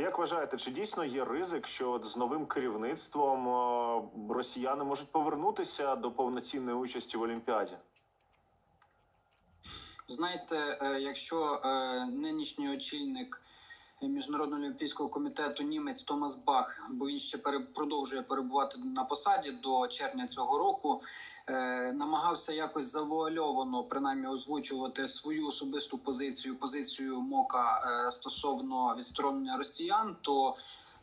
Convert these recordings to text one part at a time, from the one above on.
Як вважаєте, чи дійсно є ризик, що з новим керівництвом е, росіяни можуть повернутися до повноцінної участі в Олімпіаді? Знаєте, е, якщо е, нинішній очільник міжнародного олімпійського комітету німець Томас Бах, бо він ще продовжує перебувати на посаді до червня цього року, е, намагався якось завуальовано принаймні озвучувати свою особисту позицію, позицію МОКа е, стосовно відсторонення росіян, то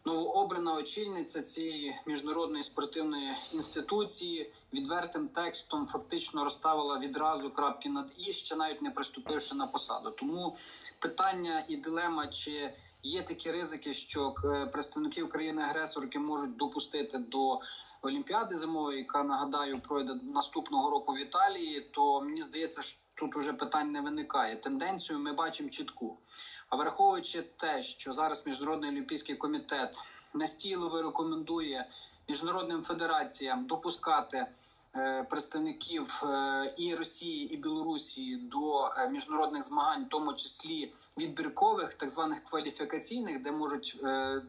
новообрана очільниця цієї міжнародної спортивної інституції відвертим текстом фактично розставила відразу крапки над і ще навіть не приступивши на посаду. Тому питання і дилема, чи є такі ризики, що е, представники України агресорки можуть допустити до. Олімпіади зимової, яка нагадаю пройде наступного року в Італії, то мені здається, що тут уже питань не виникає. Тенденцію ми бачимо чітку. А враховуючи те, що зараз міжнародний олімпійський комітет настійливо рекомендує міжнародним федераціям допускати е, представників е, і Росії і Білорусі до е, міжнародних змагань, в тому числі відбіркових, так званих кваліфікаційних, де можуть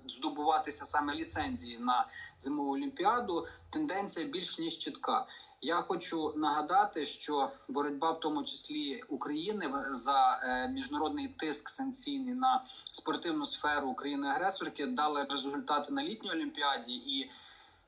здобуватися саме ліцензії на зимову олімпіаду, тенденція більш ніж чітка. Я хочу нагадати, що боротьба, в тому числі України, за е, міжнародний тиск санкційний на спортивну сферу України агресорки дали результати на літній олімпіаді і.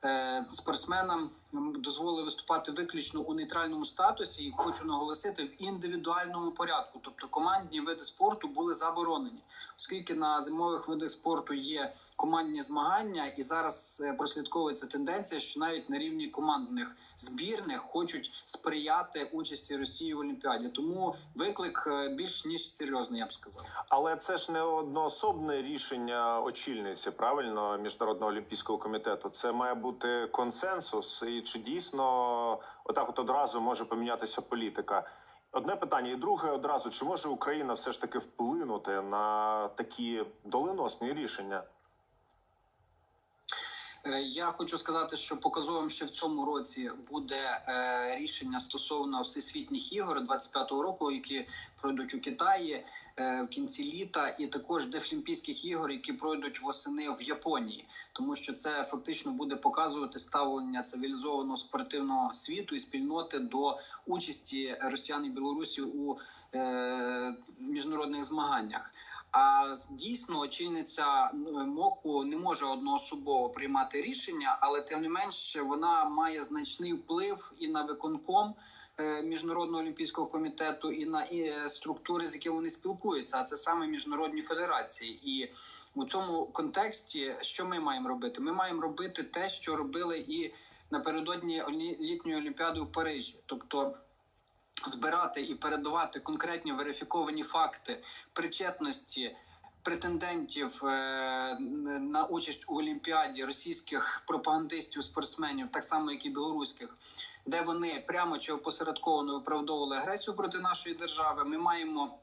е, Спортсменам дозволили виступати виключно у нейтральному статусі, і хочу наголосити в індивідуальному порядку. Тобто командні види спорту були заборонені, оскільки на зимових видах спорту є командні змагання, і зараз е, прослідковується тенденція, що навіть на рівні командних збірних хочуть сприяти участі Росії в Олімпіаді. Тому виклик е, більш ніж серйозний, я б сказав. Але це ж не одноособне рішення очільниці правильно міжнародного олімпійського комітету. Це має бути консенсус, і чи дійсно отак, от одразу може помінятися політика? Одне питання, і друге одразу: чи може Україна все ж таки вплинути на такі доленосні рішення? Е, Я хочу сказати, що показовим ще в цьому році буде е, рішення стосовно всесвітніх ігор 25-го року, які пройдуть у Китаї е, в кінці літа, і також Дефлімпійських ігор, які пройдуть восени в Японії, тому що це фактично буде показувати ставлення цивілізованого спортивного світу і спільноти до участі Росіян і Білорусі у міжнародних змаганнях. А дійсно очільниця МОКу не може одноособово приймати рішення, але тим не менш вона має значний вплив і на виконком е, міжнародного олімпійського комітету, і на е, структури, з якими вони спілкуються. А це саме міжнародні федерації. І у цьому контексті що ми маємо робити? Ми маємо робити те, що робили і напередодні літньої олімпіади в Парижі, тобто збирати і передавати конкретні верифіковані факти причетності претендентів е, на участь у Олімпіаді російських пропагандистів, спортсменів, так само як і білоруських, де вони прямо чи опосередковано виправдовували агресію проти нашої держави. Ми маємо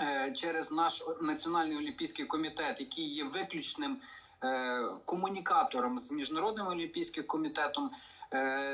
е, через наш національний олімпійський комітет, який є виключним е, комунікатором з міжнародним олімпійським комітетом,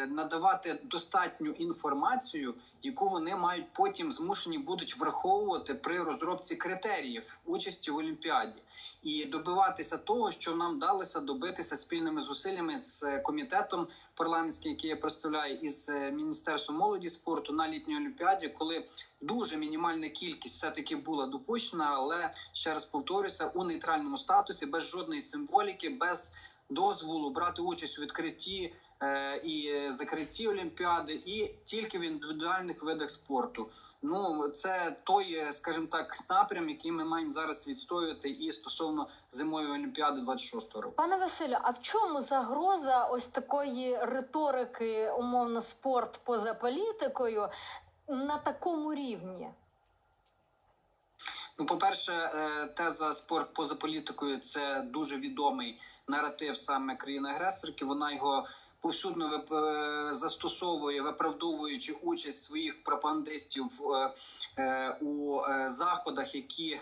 надавати достатню інформацію, яку вони мають потім змушені будуть враховувати при розробці критеріїв участі в Олімпіаді, і добиватися того, що нам вдалося добитися спільними зусиллями з е, комітетом парламентським, який я представляю, із е, міністерством молоді спорту на літній олімпіаді, коли дуже мінімальна кількість все таки була допущена, але ще раз повторюся у нейтральному статусі, без жодної символіки, без дозволу брати участь у відкритті е, і закритті Олімпіади, і тільки в індивідуальних видах спорту. Ну це той, е, скажімо так, напрям, який ми маємо зараз відстоювати, і стосовно зимової олімпіади 26-го року. Пане Василю, а в чому загроза ось такої риторики, умовно, спорт поза політикою на такому рівні? Ну, по-перше, е, теза спорт поза політикою це дуже відомий наратив саме країни-агресорки. Вона його повсюдно е, застосовує, виправдовуючи участь своїх пропагандистів е, у заходах, які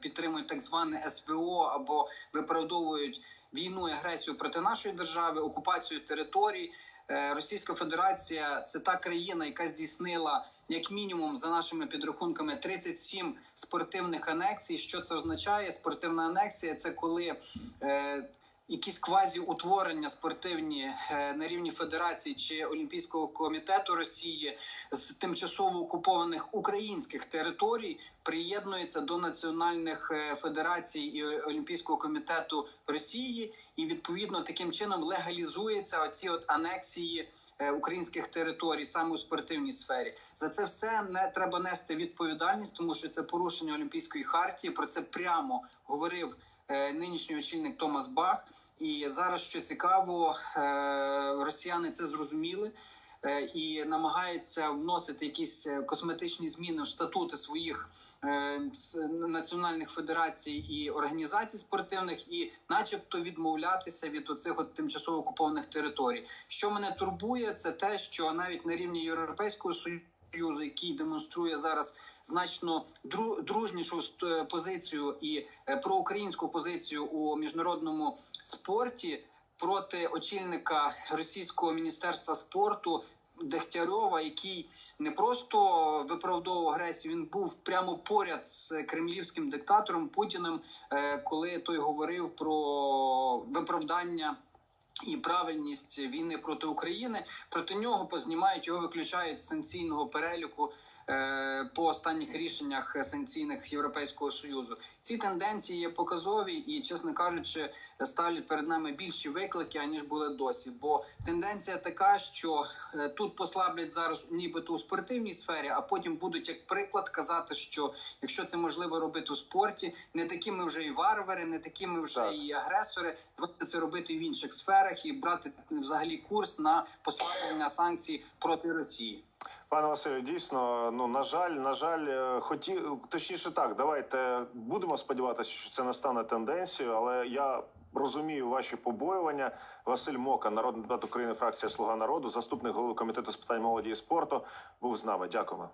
підтримують так зване СВО або виправдовують війну і агресію проти нашої держави, окупацію територій. Е, Російська Федерація це та країна, яка здійснила як мінімум за нашими підрахунками 37 спортивних анексій. Що це означає? Спортивна анексія це коли е, якісь квазі утворення спортивні е, на рівні федерації чи Олімпійського комітету Росії з тимчасово окупованих українських територій приєднується до національних е, федерацій і Олімпійського комітету Росії, і відповідно таким чином легалізується оці от анексії. е, Українських територій саме у спортивній сфері за це все не треба нести відповідальність, тому що це порушення Олімпійської хартії. Про це прямо говорив нинішній очільник Томас Бах. І зараз що цікаво, е, росіяни це зрозуміли е, і намагаються вносити якісь е, косметичні зміни в статути своїх національних федерацій і організацій спортивних, і, начебто, відмовлятися від оцих от тимчасово окупованих територій. Що мене турбує, це те, що навіть на рівні Європейського союзу, який демонструє зараз значно дружнішу позицію і проукраїнську позицію у міжнародному спорті проти очільника російського міністерства спорту Дегтярьова, який не просто виправдовував агресію, він був прямо поряд з кремлівським диктатором Путіним, е, коли той говорив про виправдання. І правильність війни проти України проти нього познімають його виключають з санкційного переліку по останніх рішеннях санкційних Європейського союзу. Ці тенденції є показові і, чесно кажучи, ставлять перед нами більші виклики аніж були досі. Бо тенденція така, що е, тут послаблять зараз, нібито у спортивній сфері, а потім будуть як приклад казати, що якщо це можливо робити у спорті, не такі ми вже і варвари, не такі ми вже Так. і агресори. Давайте це робити в інших сферах і брати взагалі курс на послаблення санкцій проти Росії. Пане Василю, дійсно, ну на жаль, на жаль, хотів хоті точніше так. Давайте будемо сподіватися, що це не стане тенденцією, але я розумію ваші побоювання. Василь Мока, народний депутат України, фракція Слуга народу, заступник голови комітету з питань молоді і спорту, був з нами. Дякуємо.